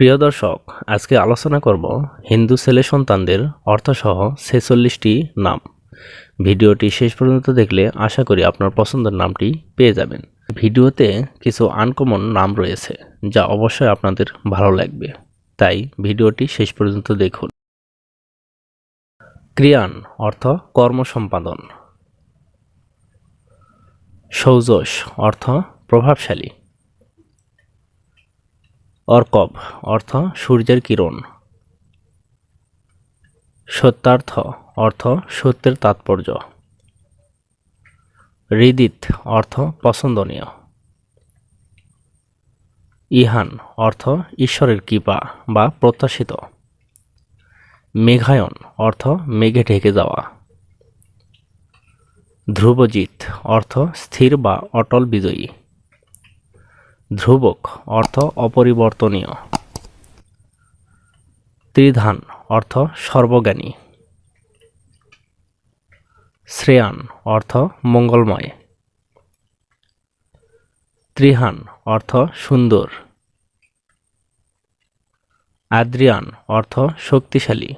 প্রিয় দর্শক, আজকে আলোচনা করব হিন্দু ছেলে সন্তানদের অর্থসহ ছেচল্লিশটি নাম। ভিডিওটি শেষ পর্যন্ত দেখলে আশা করি আপনার পছন্দের নামটি পেয়ে যাবেন। ভিডিওতে কিছু আনকমন নাম রয়েছে, যা অবশ্যই আপনাদের ভালো লাগবে। তাই ভিডিওটি শেষ পর্যন্ত দেখুন। ক্রিয়ান, অর্থ কর্ম সম্পাদন সৌজস, অর্থ প্রভাবশালী। অর্কব অর্থ সূর্যের কিরণ। সত্যার্থ, অর্থ সত্যের তাৎপর্য। হৃদিত, অর্থ পছন্দনীয়। ইহান, অর্থ ঈশ্বরের কৃপা বা প্রত্যাশিত। মেঘায়ন, অর্থ মেঘে ঢেকে যাওয়া। ধ্রুবজিৎ, অর্থ স্থির বা অটল বিজয়ী। ধ্রুবক, অর্থ অপরিবর্তনীয়। ত্রিধান, অর্থ সর্বজ্ঞানী। শ্রেয়ান, অর্থ মঙ্গলময়। ত্রিহান, অর্থ সুন্দর। আদ্রিয়ান, অর্থ শক্তিশালী।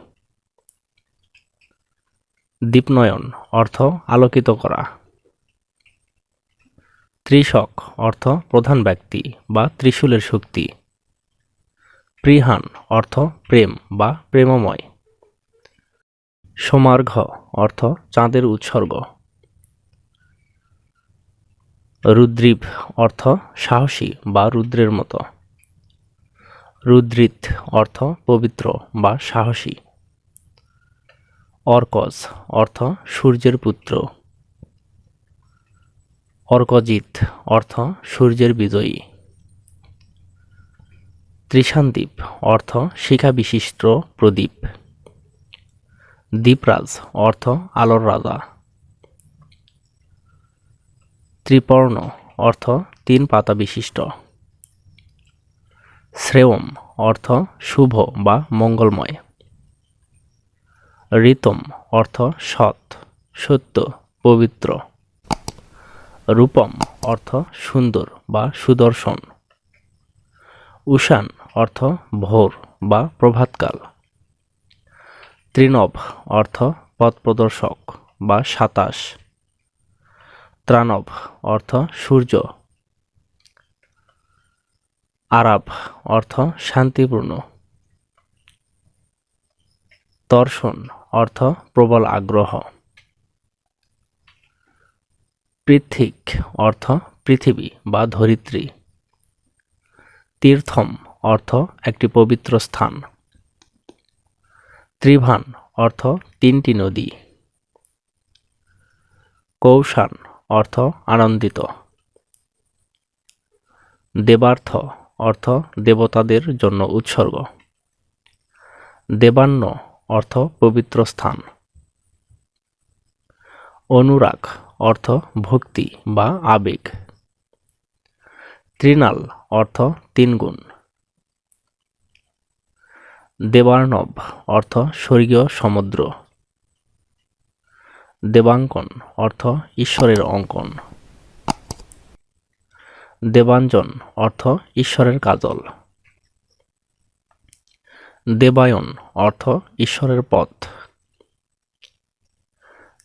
দীপনয়ন, অর্থ আলোকিত করা। ত্রিশক অর্থ প্রধান ব্যক্তি বা ত্রিশূলের শক্তি। প্রিহান অর্থ প্রেম বা প্রেমময়। সমার্ঘ অর্থ চাঁদের উৎসর্গ। রুদ্রীপ অর্থ সাহসী বা রুদ্রের মতো। রুদ্রিত অর্থ পবিত্র বা সাহসী। অর্কজ অর্থ সূর্যের পুত্র। অর্কজিৎ, অর্থ সূর্যের বিজয়ী। ত্রিশানদ্বীপ অর্থ শিখা বিশিষ্ট প্রদীপ। দ্বীপরাজ অর্থ আলোর রাজা। ত্রিপর্ণ, অর্থ তিন পাতা বিশিষ্ট। শ্রেয়ম, অর্থ শুভ বা মঙ্গলময়। ঋতম, অর্থ সৎ, সত্য, পবিত্র। রূপম অর্থ সুন্দর বা সুদর্শন। উষান অর্থ ভোর বা প্রভাতকাল। ত্রিনব অর্থ পথ প্রদর্শক বা সাতাশ। ত্রানব অর্থ সূর্য। আরাব অর্থ শান্তিপূর্ণ। দর্শন অর্থ প্রবল আগ্রহ। পৃথিক অর্থ পৃথিবী বা ধরিত্রী। তীর্থম অর্থ একটি পবিত্র স্থান। ত্রিভান অর্থ তিনটি নদী। কৌশান অর্থ আনন্দিত। দেবার্থ অর্থ দেবতাদের জন্য উৎসর্গ। দেবান্ন অর্থ পবিত্র স্থান। অনুরাগ, অর্থ ভক্তি বা আবেগ। ত্রিনাল অর্থ তিনগুণ। দেবার্ণব, অর্থ স্বর্গীয় সমুদ্র। দেবাঙ্কন, অর্থ ঈশ্বরের অঙ্কন। দেবাঞ্জন, অর্থ ঈশ্বরের কাজল। দেবায়ন, অর্থ ঈশ্বরের পথ।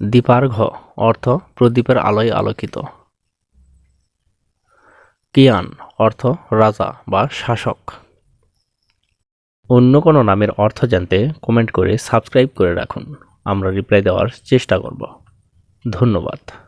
দীপার্ঘ অর্থ প্রদীপের আলোয় আলোকিত। কিয়ান অর্থ রাজা বা শাসক। অন্য কোনো নামের অর্থ জানতে কমেন্ট করে সাবস্ক্রাইব করে রাখুন। আমরা রিপ্লাই দেওয়ার চেষ্টা করব। ধন্যবাদ।